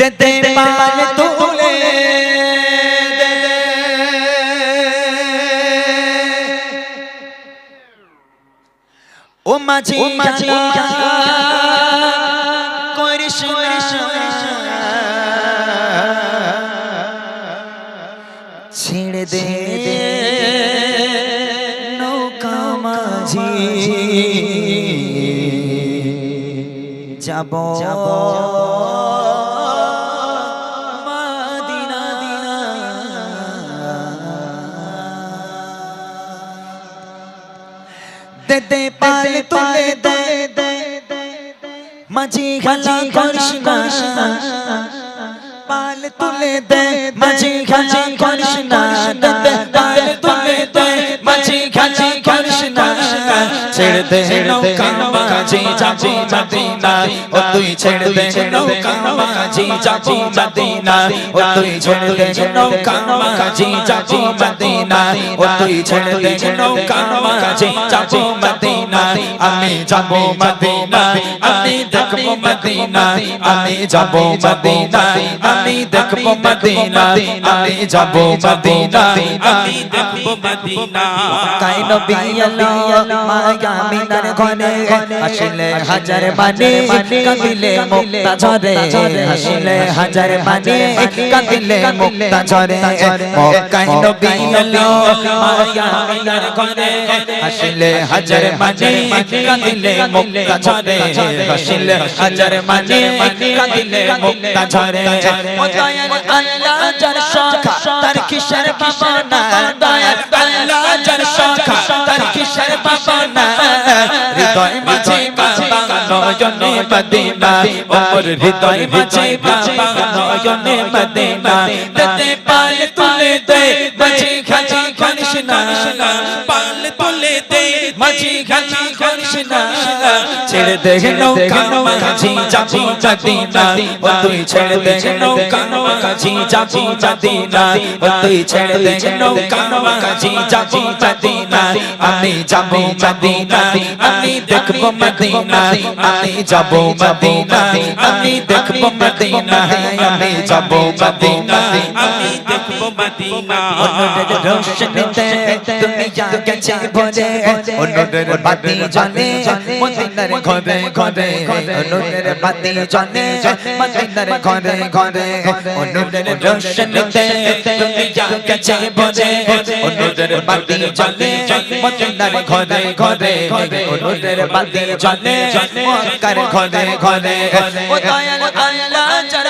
দেতে পাল তুলে। ও মাঝি ও মাঝি করিস ছেড়ে দে নৌকা মাঝি। যাব। যাব। দে দে পাল তুলে দে মাঝি খালা করিস না পাল তুলে দে মাঝি খালা করিস না দে দে পাল তুলে দে মাঝি খালা করিস না ছেড়ে দে নৌকা মাঝি যাবি মদিনা ও তুই ছেড়ে দে নৌকা মাঝি যাবি মদিনা ও তুই ছেড়ে দে নৌকা মাঝি যাবি মদিনা ও তুই ছেড়ে দে নৌকা মাঝি যাবি মদিনা আমি যাব মদিনা আমি দেখব মদিনা আমি যাব মদিনা আমি দেখব মদিনা আমি যাব মদিনা আমি দেখব মদিনা মায়া মিনার ঘরে আসলে হাজার বানে কাঁদিলে মুক্তা ঝরে আসলে হাজার বানে কাঁদিলে মুক্তা ঝরে কাই নবী আলো মায়া মিনার ঘরে। আসলে হাজার বানে কাঁদিলে মুক্তা ঝরে আসলে হাজার বানে কাঁদিলে মুক্তা ঝরে আল্লাহ যার শাখা তার কিশোর বাবা দয়াল আল্লাহ যার শাখা তার কিসের বাবা হৃদয় মাঝে বাবা নয়নে মদিনা। ওমর হৃদয় মাঝে বাবা নয়নে মদিনা। দতে পায়ে তুলে দে মাঝে খাজি করিস না। মাঝি খাজি করিস না ছেড়ে দে নৌকা মাঝি যাবি মদিনা ও তুই ছেড়ে দে নৌকা মাঝি যাবি মদিনা ও তুই ছেড়ে দে নৌকা মাঝি যাবি মদিনা আমি যাব মদিনা আমি দেখব মদিনা আমি যাব মদিনা আমি দেখব মদিনা আমি যাব মদিনা আমি দেখব মদিনা রোশনীতে তুমি যা গেছে ভরে অন্যদের বাতি জানে মদিনার ঘরে ঘরে অন্যদের বাতি জানে মদিনার ঘরে ঘরে অন্যদের রোশনীতে তুমি যা গেছে ভরে অন্যদের বাতি জানে মদিনার ঘরে ঘরে অন্যদের বাতি জানে মক্কার ঘরে ঘরে, ও দয়াল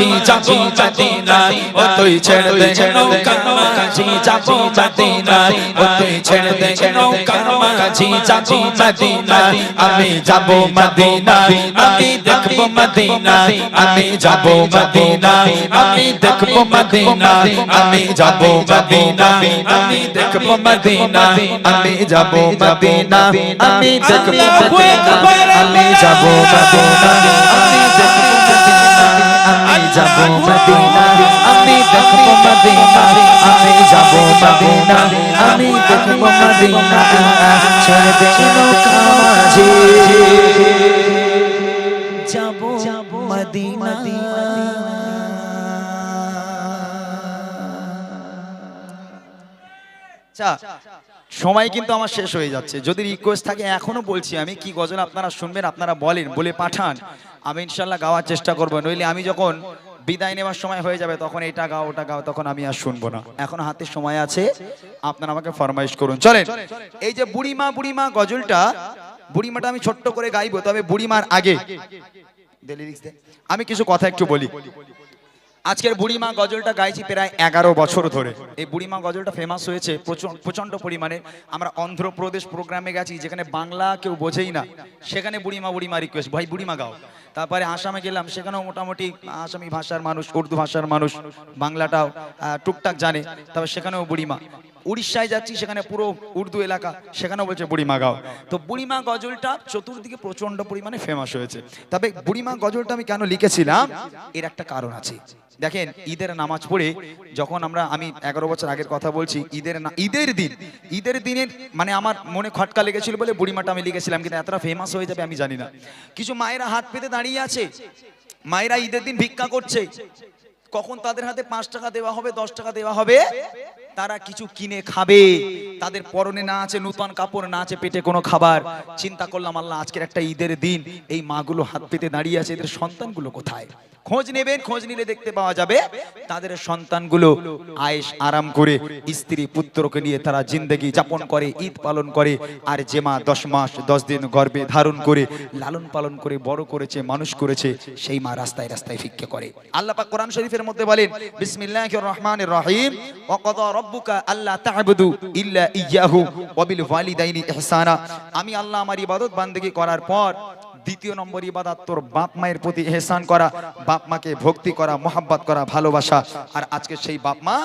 কাছি যাব মদিনা ও তুই ছেড়ে দে নৌকা কাছি যাব মদিনা ও তুই ছেড়ে দে নৌকা কাছি যাব মদিনা আমি যাব মদিনা আমি দেখব মদিনা আমি যাব মদিনা আমি দেখব মদিনা আমি যাব মদিনা আমি দেখব মদিনা আমি যাব মদিনা আমি দেখব মদিনা আমি যাব মদিনা আমি দেখব যাব মদিনা। আমি দেখব মদিনা। আমি যাব মদিনা। আমি দেখব মদিনা। ছেড়ে দে নৌকা মাঝি যাব মদিনা। আচ্ছা সময় কিন্তু আমার শেষ হয়ে যাচ্ছে। যদি রিকোয়েস্ট থাকে এখনও বলছি আমি কি গজল আপনারা শুনবেন আপনারা বলেন বলে পাঠান। আমি ইনশাল্লাহ গাওয়ার চেষ্টা করব নইলে আমি যখন বিদায় নেওয়ার সময় হয়ে যাবে তখন এটা গাও ওটা গাও তখন আমি আর শুনব না। এখন হাতে সময় আছে আপনারা আমাকে ফরমাইশ করুন। চলেন এই যে বুড়িমা বুড়িমা গজলটা বুড়িমাটা আমি ছোট্ট করে গাইবো তবে বুড়িমার আগে। আমি কিছু কথা একটু বলি। আজকের বুড়িমা গজলটা গাইছি প্রায় এগারো বছর ধরে। এই বুড়িমা গজলটা ফেমাস হয়েছে প্রচণ্ড পরিমাণে। আমরা অন্ধ্রপ্রদেশ প্রোগ্রামে গেছি, যেখানে বাংলা কেউ বোঝেই না। সেখানে বুড়িমা বুড়িমা রিকোয়েস্ট ভাই, বুড়িমা গাও। তারপরে আসামে গেলাম, সেখানেও মোটামুটি আসামি ভাষার মানুষ, উর্দু ভাষার মানুষ, বাংলাটাও টুকটাক জানে। তবে সেখানেও বুড়িমা। উড়িষ্যায় যাচ্ছি, সেখানে পুরো উর্দু এলাকা, সেখানেও বলছে বুড়িমা গাও। তো বুড়িমা গজলটা চতুর্দিকে প্রচণ্ড পরিমাণে ফেমাস হয়েছে। তবে বুড়িমা গজলটা আমি কেন লিখেছিলাম? এর একটা কারণ আছে। দেখেন, ঈদের নামাজ পড়ে যখন আমরা, আমি এগারো বছর আগের কথা বলছি, ঈদের না- ঈদের দিন, ঈদের দিনের মানে আমার মনে খটকা লেগেছিল বলে বুড়িমাটা আমি লিখেছিলাম, কিন্তু এতটা ফেমাস হয়ে যাবে আমি জানি না। কিছু মায়েরা হাত পেতে দাঁড়িয়ে আছে। মায়েরা ঈদের দিন ভিক্ষা করছে। কখন তাদের হাতে পাঁচ টাকা দেওয়া হবে, দশ টাকা দেওয়া হবে? তারা কিছু কিনে খাবে। তাদের পরনে না আছে নূতন কাপড়, না আছে পেটে কোনো খাবার। চিন্তা করলাম, আল্লাহ, আজকের একটা ঈদের দিন। এই মাগুলো হাত পেতে দাঁড়িয়ে আছে, এদের সন্তানগুলো কোথায়? খোঁজ নেবেন, খোঁজ নিলে দেখতে পাওয়া যাবে তাদের সন্তানগুলো আয়েস আরাম করে স্ত্রী পুত্রকে নিয়ে তারা জিন্দগি যাপন করে, ঈদ পালন করে, আর যে মা দশ মাস, দশ দিন গর্বে ধারণ করে, লালন পালন করে, বড় করেছে, মানুষ করেছে, সেই মা রাস্তায় রাস্তায় ভিক্ষে করে। আল্লাহ পাক কোরআন শরীফের মধ্যে বলেন, বিসমিল্লাহির রহমানির রহিম, ওয়া রাব্বুকা আল্লা তা'বুদু ইল্লা ইয়্যাহু ওয়া বিল ওয়ালিদাইনি ইহসানা। আমি আল্লাহ আমার ইবাদত বান্দেগি করার পর দ্বিতীয় নম্বর ইবাদত, তোর বাপ মায়ের প্রতি এহসান করা, বাপ মাকে ভক্তি করা, মোহাব্বত করা, ভালোবাসা। আর আজকে সেই বাপ মা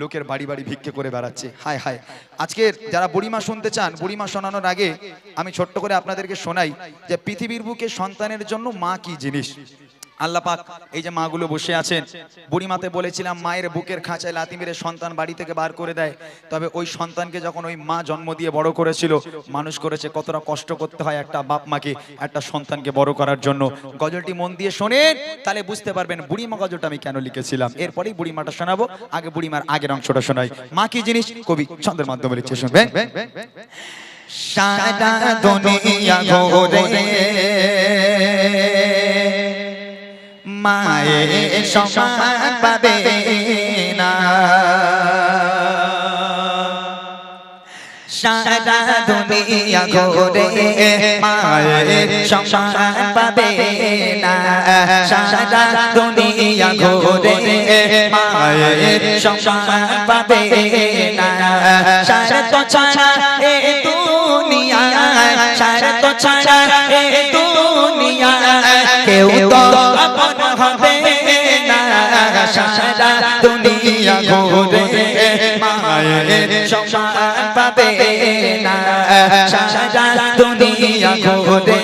লোকের বাড়ি বাড়ি ভিক্ষে করে বেড়াচ্ছে। হায় হায়। আজকের যারা বুড়িমা শুনতে চান, বুড়িমা শোনানোর আগে আমি ছোট্ট করে আপনাদেরকে শোনাই যে পৃথিবীর বুকে সন্তানের জন্য মা কি জিনিস? আল্লাহ পাক এই যে মাগুলো বসে আছেন বুড়িমাতে বলেছিলাম মায়ের বুকের খাঁচায় লাথি মেরে সন্তান বাড়ি থেকে বার করে দেয়। তবে ওই সন্তানকে যখন ওই মা জন্ম দিয়ে বড় করেছিল মানুষ করেছে কতটা কষ্ট করতে হয় একটা বাপ মাকে একটা সন্তানকে বড় করার জন্য। গজলটি মন দিয়ে শোনেন তাহলে বুঝতে পারবেন বুড়িমা গজলটা আমি কেন লিখেছিলাম। এরপরেই বুড়িমাটা শোনাবো আগে বুড়িমার আগের অংশটা শোনাই। মা কি জিনিস? কবি ছন্দের মাধ্যমে লিখছে শুনবেন? সারা দুনিয়া ঘোরে। মায়ের সমান পাবে না সারা দুনিয়া ঘোরে মায়ের সমান পাবে না সারা দুনিয়া ঘোরে মায়ের সমান পাবে না সারা তো ছাড়া এ দুনিয়া সারা তো ছাড়া এ দুনিয়া কেউ তো দুনিয়া ঘোরে মায়ের সমান পাবে না। সারা দুনিয়া ঘোরে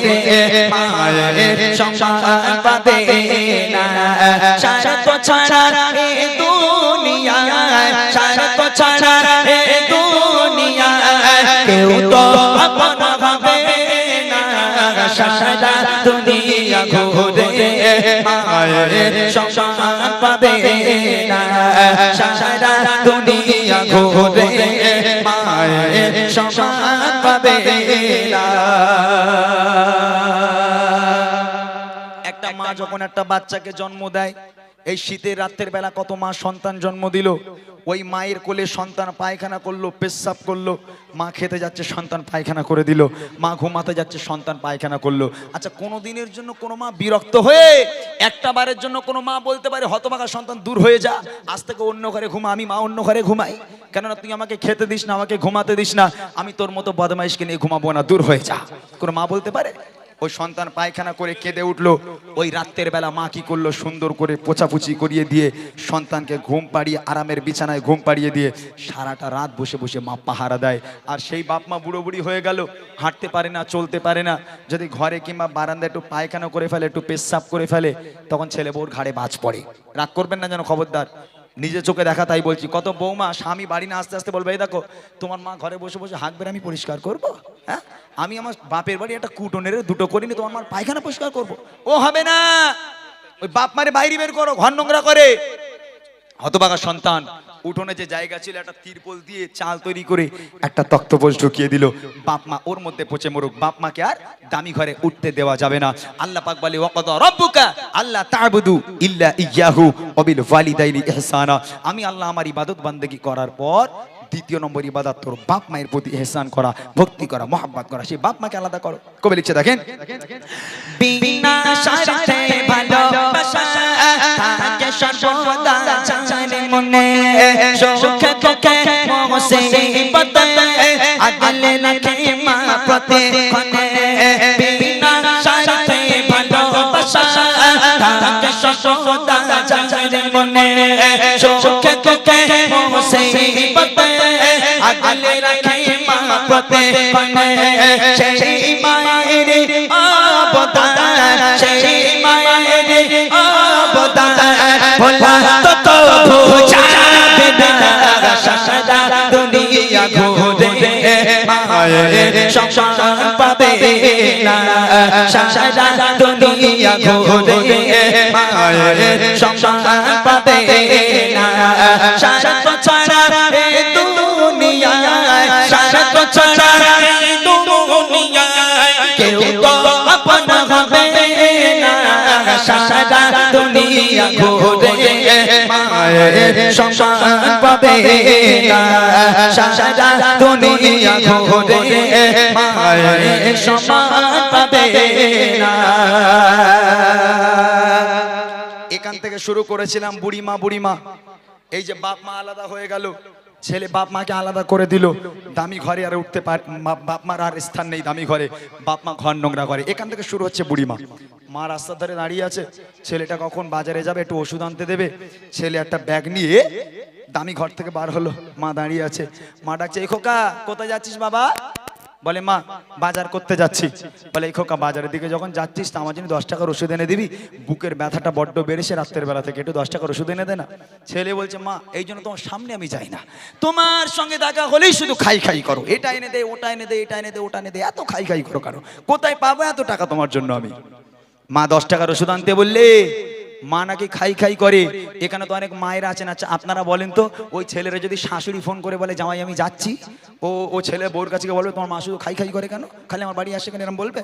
মায়ের সমান পাবে না। সারা তো ছাড়া দুনিয়া, সারা তো ছাড়া দুনিয়া কেউ তো আপন হবে না। সারা দুনিয়া ঘোরে মায়ের সমান পাবে একটা মা যখন একটা বাচ্চাকে জন্ম দেয়, এই শীতের রাত্রের বেলা কত মা সন্তান জন্ম দিল? ওই মায়ের কোলে সন্তান পায়খানা করল, পেশাব করল। মা খেতে যাচ্ছে, সন্তান পায়খানা করে দিল। মা ঘুমাতে যাচ্ছে, সন্তান পায়খানা করল। আচ্ছা কোনো দিনের জন্য কোনো মা বিরক্ত হয়ে একটা বারের জন্য কোনো মা বলতে পারে, হতভাগা সন্তান, দূর হয়ে যা। আজ থেকে অন্য ঘরে ঘুমা আমি মা অন্য ঘরে ঘুমাই। কেননা তুই আমাকে খেতে দিস না, আমাকে ঘুমাতে দিস না। আমি তোর মতো বদমাইশকে নিয়ে ঘুমাবো না, দূর হয়ে যা। কোনো মা বলতে পারে? ওই সন্তান পায়খানা করে কেঁদে উঠল। ওই রাত্রের বেলা মা কি করল? সুন্দর করে পোছাপুছি করিয়ে দিয়ে সন্তানকে ঘুম পাড়িয়ে, আরামের বিছানায় ঘুম পাড়িয়ে দিয়ে সারাটা রাত বসে বসে মা পাহারা দেয়। আর সেই বাপ মা বুড়ো বুড়ি হয়ে গেল, হাঁটতে পারে না, চলতে পারে না। যদি ঘরে কিংবা বারান্দায় একটু পায়খানা করে ফেলে, একটু পেশাব করে ফেলে, তখন ছেলে বউর ঘাড়ে বাজ পড়ে। রাগ করবেন না যেন খবরদার। নিজে চোখে দেখা তাই বলছি। কত বৌমা, স্বামী বাড়ি না আস্তে আস্তে বলবে, এই দেখো, তোমার মা ঘরে বসে বসে হাঁকবে আমি পরিষ্কার করব? হ্যাঁ? আমি আমার বাপের বাড়ি একটা কুটনের দুটো করিনি, তোমার মার পায়খানা পরিষ্কার করব? ও হবে না! ওই বাপ মারে বাইরে বের করো, ঘর নোংরা করে। হতবাগা সন্তান উঠোনে যে জায়গা ছিল, একটা তিরপল দিয়ে চাল তৈরি করে একটা তক্তপোষ ঢুকিয়ে দিল। বাপ মা ওর মধ্যে পচে মরুক। বাপ মাকে আর দামি ঘরে উঠতে দেওয়া যাবে না। আল্লাহ পাক বলে, ওয়াকাদ রব্বুকা আল্লাহ তা'বুদু ইল্লা ইয়াহু ওয়া বিল ওয়ালিদাইনি ইহসানা। আমি আল্লাহ আমার ইবাদত বান্দেগি করার পর দ্বিতীয় নম্বর ইবাদত তোর বাপ মায়ের প্রতি এহসান করা, ভক্তি করা, মহাব্বত করা। সেই বাপ মাকে আলাদা করো। কবে লিখছে, দেখেন? বিনা ভালোবাসা সর্বদা জানে মনে সুখে দুঃখে মুসিবতে আগলে রাখে মা সংসার পাবে না। সারা দুনিয়া ঘুরে সংসার পাবে না। সারা পাবে পাবে এখান থেকে শুরু করেছিলাম বুড়িমা বুড়িমা। এই যে বাপ মা আলাদা হয়ে গেল, ছেলে বাপ মাকে আলাদা করে দিল। দামি ঘরে আর উঠতে পার বাপ মার আর স্থান নেই দামি ঘরে, বাপ মা ঘর নোংরা করে। এখান থেকে শুরু হচ্ছে বুড়িমা। মা রাস্তার ধারে দাঁড়িয়ে আছে। ছেলেটা কখন বাজারে যাবে, একটু ওষুধ আনতে দেবে। ছেলে একটা ব্যাগ নিয়ে দামি ঘর থেকে বার হলো। মা দাঁড়িয়ে আছে। মা ডাকছে, এই খোকা, কোথায় যাচ্ছিস বাবা? বলে, মা, বাজার করতে যাচ্ছি। বলে, এই খোকা, বাজারের দিকে যখন যাচ্ছিস তা আমার জন্য দশ টাকার ওষুধ এনে দিবি। বুকের ব্যথাটা বড্ড বেড়েছে রাত্রের বেলা থেকে, একটু দশ টাকার ওষুধ এনে দে না। ছেলে বলছে, মা, এই জন্য তোমার সামনে আমি যাই না। তোমার সঙ্গে দেখা হলেই শুধু খাই খাই করো। এটা এনে দে, ওটা এনে দে, এটা এনে দে, ওটা এনে দে, এত খাই খাই করো কারও কোথায় পাবো এত টাকা তোমার জন্য আমি? মা দশ টাকার ওষুধ আনতে বললে, মা নাকি খাই খাই করে। এখানে তো অনেক মায়েরা আছেন। আচ্ছা আপনারা বলেন তো, ওই ছেলেরা যদি শাশুড়ি ফোন করে বলে জামাই আমি যাচ্ছি। ও ও ছেলে বউর কাছে বলবে, তোমার মা শুধু খাই খাই করে কেন? খালি আমার বাড়ি আসে কেন? এরকম বলবে।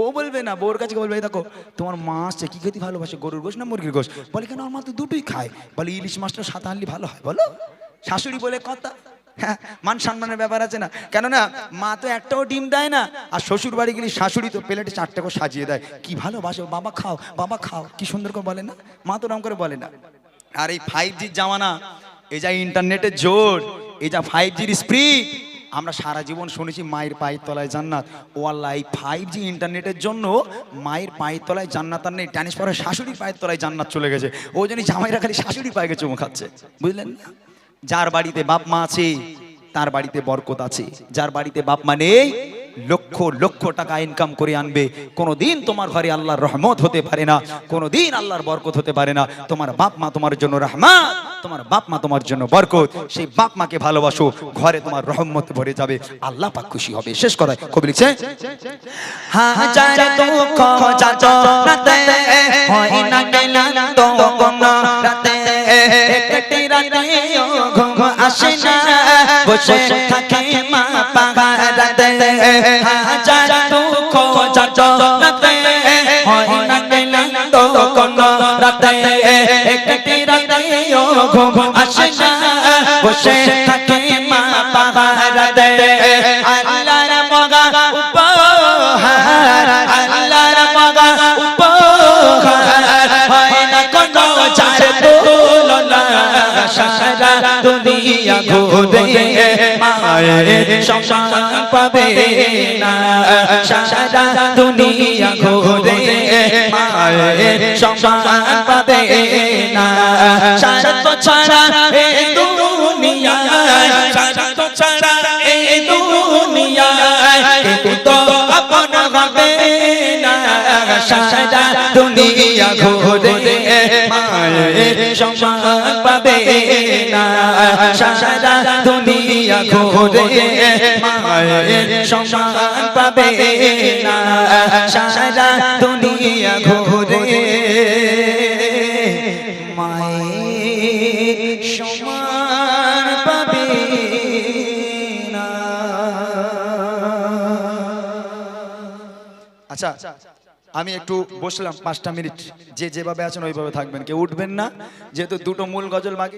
ও বলবে না, বউর কাছে বলবে দেখো, তোমার মা আসছে, কি খেতে ভালোবাসে? গরুর গোশ না মুরগির গোশ? বলে, কেন? আমার তো দুটোই খায়। বলে, ইলিশ মাছটা সাত আনলি ভালো হয়, বলো? শাশুড়ি বলে, কথা মান সম্মানের ব্যাপার আছে না। কেননা মা তো একটাও ডিম দেয় না, আর শ্বশুর বাড়ি গেলে শাশুড়ি তো প্লেটে চারটে করে সাজিয়ে দেয়। কি ভালোবাসো, বাবা খাও বাবা খাও। কি সুন্দর করে বলে না? মা তো ওরকম করে বলে না। আর এই ফাইভ জির জামানা, এই যা ইন্টারনেটের জোর, এই যা ফাইভ জির স্পিড আমরা সারা জীবন শুনেছি মায়ের পায়ের তলায় জান্নাত। ও আল্লাহ, এই ফাইভ জি ইন্টারনেটের জন্য মায়ের পায়ের তলায় জান্নাত আর নেই ট্রান্সফারের শাশুড়ির পায়ের তলায় জান্নাত চলে গেছে। ওই জন্যই জামাইরা খালি শাশুড়ি পায়ে চুমু খাচ্ছে। বুঝলেন না? যার বাড়িতে বাপ মা আছে, তার বাড়িতে বরকত আছে। যার বাড়িতে বাপ মা নেই, লক্ষ লক্ষ টাকা ইনকাম করে আনবে। কোনোদিন তোমার ঘরে আল্লাহর রহমত হতে পারে না, কোনোদিন আল্লাহর বরকত হতে পারে না। তোমার বাপ মা তোমার জন্য রহমান তোমার বাপ মা তোমার জন্য বরকত, সেই বাপ মাকে ভালোবাসো, ঘরে তোমার রহমত ভরে যাবে। আল্লাহ পাক খুশি হবে। শেষ করায় কবি লিখছে, হাজার রাতে। ঘুম আসে না বসে থাকে মা পাহারাতে আল্লাহর মগা উপহার আল্লাহর মগা উপহার হয় না কোনো চার তুলনা সারা দুনিয়া ঘুরে মায়ের সংসার পাবে না সারা দুনিয়া ঘুরে মায়ের সংসার পাবে না সারা তো ছাড়া এই দুনিয়ায় সারা তো ছাড়া এই দুনিয়ায় কেউ তো হবে না। সারা দুনিয়া ঘুরে সম্মান পাবে না। সারা দুনিয়া ঘুরে মায়ের সম্মান পাবে না। সারা দুনিয়া ঘুরে আচ্ছা আমি একটু বসলাম পাঁচটা মিনিট। যে যেভাবে আছেন ওইভাবে থাকবেন। কেউ উঠবেন না, যেহেতু দুটো মূল গজল বাকি